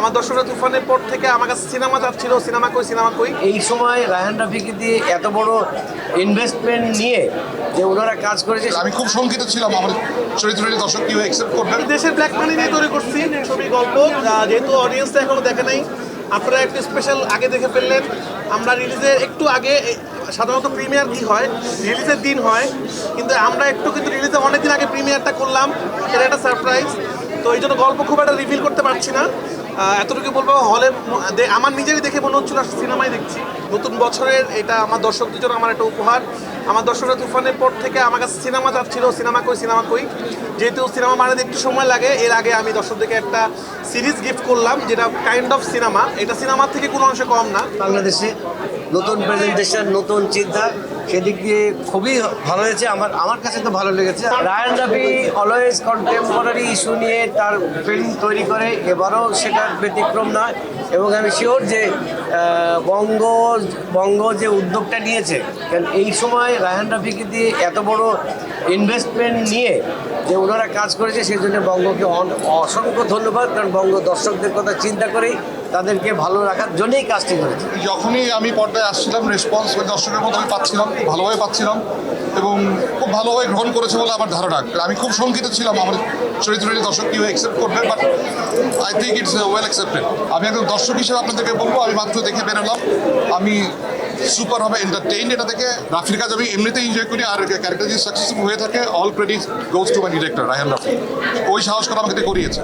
আমার দর্শকরা তুফানের পর থেকে আমার কাছে সিনেমা যাচ্ছিল সিনেমা কই সিনেমা কই? এই সময় রায়হান রাফিকে দিয়ে এত বড় ইনভেস্টমেন্ট নিয়ে যে ওনারা কাজ করেছে আমি খুব শঙ্কিত ছিলাম আমার চরিত্রটি দর্শক কীভাবে অ্যাকসেপ্ট করবেন দেশের ব্ল্যাক মানি নিয়ে তৈরি করছি ছবি গল্প যেহেতু অডিয়েন্সটা এখনও দেখে নাই আপনারা একটু স্পেশাল আগে দেখে ফেললেন আমরা রিলিজের একটু আগে সাধারণত প্রিমিয়ার কি হয়? রিলিজের দিন হয় কিন্তু আমরা একটু কিন্তু রিলিজে অনেক দিন আগে প্রিমিয়ারটা করলাম এটা একটা সারপ্রাইজ তো এই জন্য গল্প খুব একটা রিভিল করতে পারছি না। এতটুকু বলব, হলে আমার নিজেরই দেখে মনে হচ্ছিল সিনেমাই দেখছি। নতুন বছরের এটা আমার দর্শকদের জন্য আমার একটা উপহার। আমার দর্শকরা তুফানের পর থেকে আমার কাছে সিনেমা যাচ্ছিল সিনেমা কই সিনেমা কই। যেহেতু সিনেমা বানাতে একটু সময় লাগে, এর আগে আমি দর্শকদেরকে একটা সিরিজ গিফট করলাম, যেটা কাইন্ড অফ সিনেমা। এটা সিনেমার থেকে কোনো অংশে কম না। বাংলাদেশে নতুন প্রেজেন্টেশন নতুন চিন্তা সেদিক দিয়ে খুবই ভালো হয়েছে, আমার আমার কাছে তো ভালো লেগেছে। Rayan Rafi always contemporary issue নিয়ে তার ফিল্ম তৈরি করে, এবারও সেটা ব্যতিক্রম নয়। এবং আমি শিওর যে বঙ্গ বঙ্গ যে উদ্যোগটা নিয়েছে, কারণ এই সময় রায়হান রাফিকে দিয়ে এত বড় ইনভেস্টমেন্ট নিয়ে যে ওনারা কাজ করেছে, সেই জন্য বঙ্গকে অসংখ্য ধন্যবাদ, কারণ বঙ্গ দর্শকদের কথা চিন্তা করেই তাদেরকে ভালো রাখার জন্যই কাজটি করেছে। যখনই আমি পর্দায় আসছিলাম রেসপন্স দর্শকের মতো আমি পাচ্ছিলাম খুব ভালোভাবে পাচ্ছিলাম এবং খুব ভালোভাবে গ্রহণ করেছে বলে আমার ধারণা। আমি খুব শঙ্কিত ছিলাম আমার চরিত্রটি দর্শক কীভাবে অ্যাকসেপ্ট করবে but I think it's well accepted আমি একজন দর্শক হিসেবে আপনাদেরকে বলব, আমি মাত্র দেখে বেরোলাম। আমি সুপার হবে এন্টারটেইন এটা থেকে রাফির কাজ আমি এমনিতেই এনজয় করি, আর ক্যারেক্টার যদি সাকসেসফুল হয়ে থাকে all credit goes to my director Raihan Rafi ওই সাহস করে আমাকে করিয়েছে।